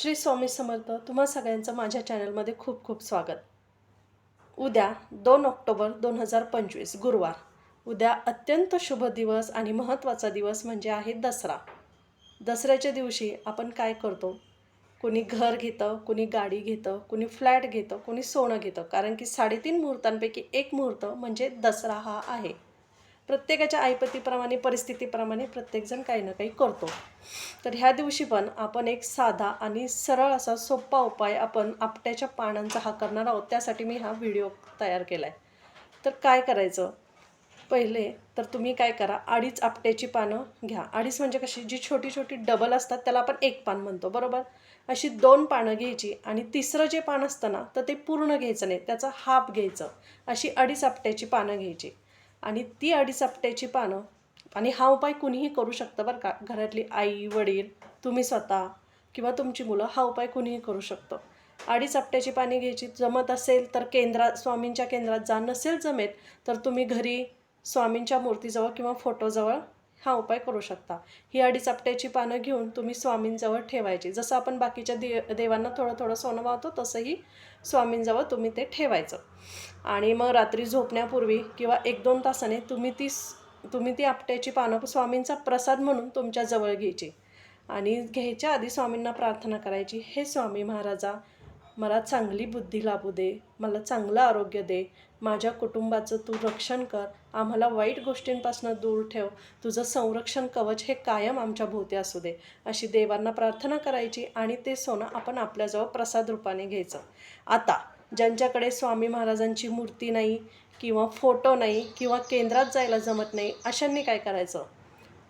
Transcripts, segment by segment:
श्री स्वामी समर्थ तुम्हा सगळ्यांचं माझ्या चॅनलमध्ये खूप खूप स्वागत. उद्या दोन ऑक्टोबर दोन हजार पंचवीस गुरुवार. उद्या अत्यंत शुभ दिवस आणि महत्त्वाचा दिवस म्हणजे आहे दसरा. दसऱ्याच्या दिवशी आपण काय करतो? कुणी घर घेतं कुणी गाडी घेतं कुणी फ्लॅट घेतं कुणी सोनं घेतं. कारण की साडेतीन मुहूर्तांपैकी एक मुहूर्त म्हणजे दसरा हा आहे. प्रत्येकाच्या आईपतीप्रमाणे परिस्थितीप्रमाणे प्रत्येकजण काही ना काही करतो. तर ह्या दिवशी पण आपण एक साधा आणि सरळ असा सोपा उपाय आपण आपट्याच्या पानांचा हा करणार आहोत. त्यासाठी मी हा व्हिडिओ तयार केला आहे तर काय करायचं? पहिले तर तुम्ही काय करा? अडीच आपट्याची पानं घ्या. अडीच म्हणजे कशी? जी छोटी छोटी डबल असतात त्याला आपण एक पान म्हणतो. बरोबर? अशी दोन पानं घ्यायची आणि तिसरं जे पान असतं ना तर ते पूर्ण घ्यायचं नाही. त्याचा हाफ घ्यायचं. अशी अडीच आपट्याची पानं घ्यायची. आणि ती अडीचपट्याची पानं. आणि हा उपाय कुणीही करू शकतं बरं का. घरातली आई वडील तुम्ही स्वतः किंवा तुमची मुलं हा उपाय कुणीही करू शकतं. अडीच आपट्याची घ्यायची. जमत असेल तर केंद्रात स्वामींच्या केंद्रात जा. नसेल जमेत तर तुम्ही घरी स्वामींच्या मूर्तीजवळ किंवा फोटोजवळ हा उपाय करू शकता. ही अडीचापट्याची पानं घेऊन तुम्ही स्वामींजवळ ठेवायची. जसं आपण बाकीच्या दे देवांना थोडं थोडं सोनं वाहतो तसंही स्वामींजवळ तुम्ही ते ठेवायचं. आणि मग रात्री झोपण्यापूर्वी किंवा एक दोन तासाने तुम्ही ती तुम्ही ती आपट्याची पानं स्वामींचा प्रसाद म्हणून तुमच्या जवळ घ्यायची. आणि घ्यायच्या आधी स्वामींना प्रार्थना करायची हे स्वामी महाराजा मला चांगली बुद्धी लाभू दे मला चांगलं आरोग्य दे माझ्या कुटुंबाचं तू रक्षण कर आम्हाला वाईट गोष्टींपासून दूर ठेव तुझं संरक्षण कवच हे कायम आमच्या भोवती असू दे. अशी देवांना प्रार्थना करायची आणि ते सोनं आपण आपल्याजवळ प्रसाद रूपाने घ्यायचं. आता ज्यांच्याकडे स्वामी महाराजांची मूर्ती नाही किंवा फोटो नाही किंवा केंद्रात जायला जमत नाही अशांनी काय करायचं?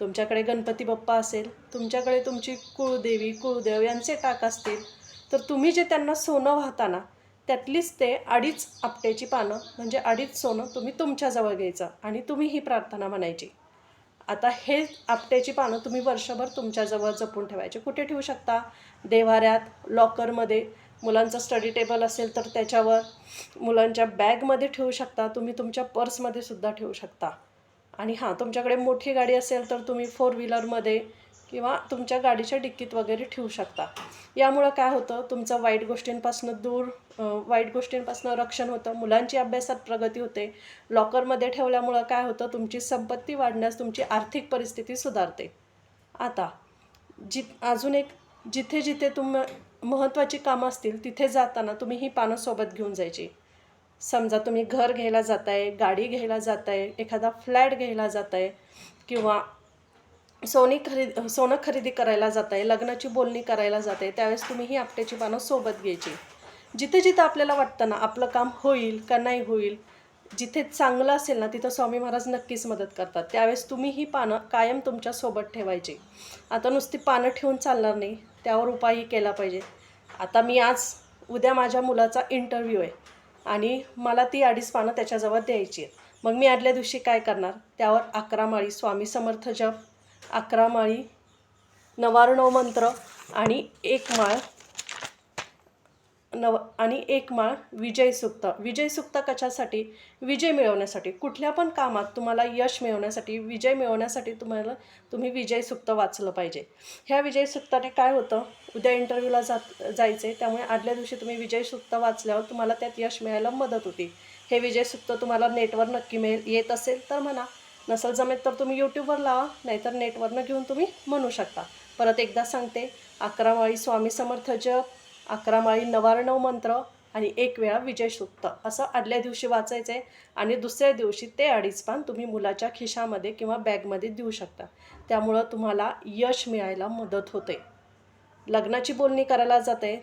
तुमच्याकडे गणपती बाप्पा असेल तुमच्याकडे तुमची कुळदेवी कुळदेव यांचे टाक असतील तर तुम्ही जे त्यांना सोनं वाहता ना त्यातलीच ते अडीच आपट्याची पानं म्हणजे अडीच सोनं तुम्ही तुमच्याजवळ घ्यायचं आणि तुम्ही ही प्रार्थना म्हणायची. आता हे आपट्याची पानं तुम्ही वर्षभर तुमच्याजवळ जपून ठेवायचे. कुठे ठेवू शकता? देवाऱ्यात लॉकरमध्ये. मुलांचं स्टडी टेबल असेल तर त्याच्यावर. मुलांच्या बॅगमध्ये ठेवू शकता. तुम्ही तुमच्या पर्समध्ये सुद्धा ठेवू शकता. आणि हां तुमच्याकडे मोठी गाडी असेल तर तुम्ही फोर व्हीलरमध्ये किंवा तुमच्या गाडीच्या डिक्कीत वगैरे ठेवू शकता. यामुळं काय होतं तुमचं वाईट गोष्टींपासून दूर वाईट गोष्टींपासून रक्षण होतं मुलांची अभ्यासात प्रगती होते. लॉकरमध्ये ठेवल्यामुळं काय होतं तुमची संपत्ती वाढण्यास तुमची आर्थिक परिस्थिती सुधारते. आता जि अजून एक जिथे जिथे तुम महत्त्वाची कामं असतील तिथे जाताना तुम्ही ही पानं सोबत घेऊन जायची. समजा तुम्ही घर घ्यायला जाताय गाडी घ्यायला जाताय एखादा फ्लॅट घ्यायला जाताय किंवा सोनी खरेदी सोनं खरेदी करायला जात आहे लग्नाची बोलणी करायला जात आहे त्यावेळेस तुम्ही ही आपट्याची पानं सोबत घ्यायची. जिथे जिथं आपल्याला वाटतं ना आपलं काम होईल का नाही होईल जिथे चांगलं असेल ना तिथं स्वामी महाराज नक्कीच मदत करतात. त्यावेळेस तुम्ही ही पानं कायम तुमच्यासोबत ठेवायची. आता नुसती पानं ठेवून चालणार नाही त्यावर उपायही केला पाहिजे. आता मी आज उद्या माझ्या मुलाचा इंटरव्ह्यू आहे आणि मला ती अडीच पानं त्याच्याजवळ द्यायची आहेत. मग मी आदल्या दिवशी काय करणार? त्यावर अकरा माळी स्वामी समर्थ जप अकरा माळी नवारणव मंत्र आणि एक माळ नव आणि एक माळ विजय सुक्त. विजय सुक्त कशासाठी? विजय मिळवण्यासाठी. कुठल्या पण कामात तुम्हाला यश मिळवण्यासाठी विजय मिळवण्यासाठी तुम्हाला तुम्ही विजय सुक्त वाचलं पाहिजे. ह्या विजय सुक्ताने काय होतं? उद्या इंटरव्ह्यूला जात जायचं. आहे त्यामुळे आदल्या दिवशी तुम्ही विजय सुक्त वाचल्यावर तुम्हाला त्यात यश मिळायला मदत होती. हे विजय सुक्त तुम्हाला नेटवर नक्की मिळेल. येत असेल तर म्हणा. नसेल जमेत तर तुम्ही यूट्यूबवर लावा नाहीतर नेटवरनं घेऊन तुम्ही म्हणू शकता. परत एकदा सांगते अकरा माळी स्वामी समर्थ जप अकरा माळी नवारणव मंत्र आणि एक वेळा विजय सुक्त. असं आदल्या दिवशी वाचायचं आहे आणि दुसऱ्या दिवशी ते अडीच पान तुम्ही मुलाच्या खिशामध्ये किंवा बॅगमध्ये देऊ शकता. त्यामुळं तुम्हाला यश मिळायला मदत होते. लग्नाची बोलणी करायला जाते.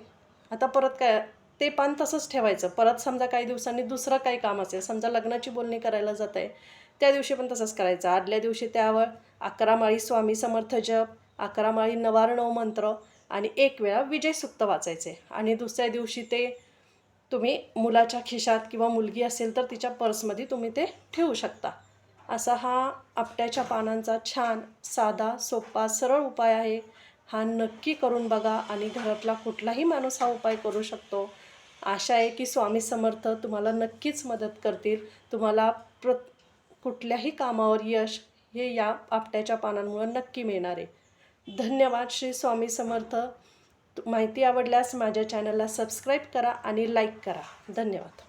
आता परत काय ते पान तसंच ठेवायचं. परत समजा काही दिवसांनी दुसरं काही काम असेल समजा लग्नाची बोलणी करायला जात. आहे त्या दिवशी पण तसंच करायचं. आदल्या दिवशी त्यावर अकरा माळी स्वामी समर्थ जप अकरा माळी नवार्णव मंत्र आणि एक वेळा विजय सुक्त वाचायचे. आणि दुसऱ्या दिवशी ते तुम्ही मुलाच्या खिशात किंवा मुलगी असेल तर तिच्या पर्समध्ये तुम्ही ते ठेवू शकता. असा हा आपट्याच्या पानांचा छान साधा सोपा सरळ उपाय आहे. हा नक्की करून बघा आणि घरातला कुठलाही माणूस हा उपाय करू शकतो. आशा आहे की स्वामी समर्थ तुम्हाला नक्कीच मदत करतील. तुम्हाला प्र कुठल्याही कामावर यश हे या आपट्याच्या पानांमुळं नक्की मिळणार आहे. धन्यवाद श्री स्वामी समर्थ. माहिती आवडल्यास माझ्या चॅनलला सबस्क्राईब करा आणि लाईक करा. धन्यवाद.